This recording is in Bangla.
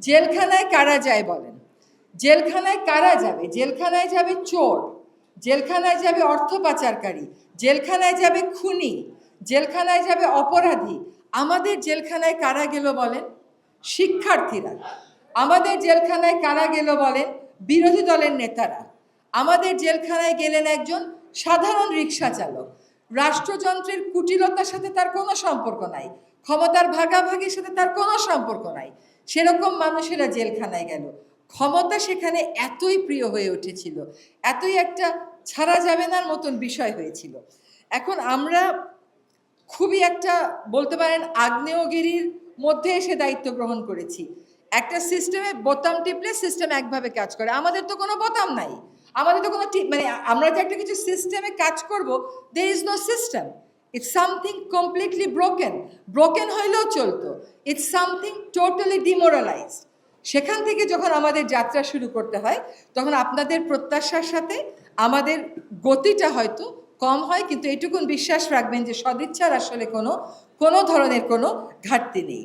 জেলখানায় কারা যায় বলেন? জেলখানায় কারা যাবে? জেলখানায় যাবে চোর, জেলখানায় যাবে অর্থ পাচারকারী, জেলখানায় যাবে খুনি, জেলখানায় যাবে অপরাধী। আমাদের জেলখানায় কারা গেল বলেন? শিক্ষার্থীরা। আমাদের জেলখানায় কারা গেল বলেন? বিরোধী দলের নেতারা। আমাদের জেলখানায় গেলেন একজন সাধারণ রিক্সা চালক। রাষ্ট্রযন্ত্রের কুটিলতার সাথে তার কোনো সম্পর্ক নাই। ক্ষমতার ভাগাভাগির সাথে তার কোনো সম্পর্ক নাই। সেরকম মানুষেরা জেলখানায় গেল। ক্ষমতা সেখানে এতই প্রিয় হয়ে উঠেছিল, এতই একটা ছাড়া যাবে নার মতন বিষয় হয়েছিল। এখন আমরা খুবই একটা বলতে পারেন আগ্নেয়গিরির মধ্যে এসে দায়িত্ব গ্রহণ করেছি। একটা সিস্টেমে বোতাম টিপলে সিস্টেম একভাবে কাজ করে। আমাদের তো কোনো বোতাম নাই। আমাদের তো কোনো মানে আমরা যে একটা কিছু সিস্টেমে কাজ করব there is no system it's something completely broken broken হইলেও চলতো। ইটস সামথিং টোটালি ডিমোরালাইজড সেখান থেকে যখন আমাদের যাত্রা শুরু করতে হয়, তখন আপনাদের প্রত্যাশার সাথে আমাদের গতিটা হয়তো কম হয়, কিন্তু এটুকুন বিশ্বাস রাখবেন যে সদিচ্ছার আসলে কোনো কোনো ধরনের কোনো ঘাটতি নেই।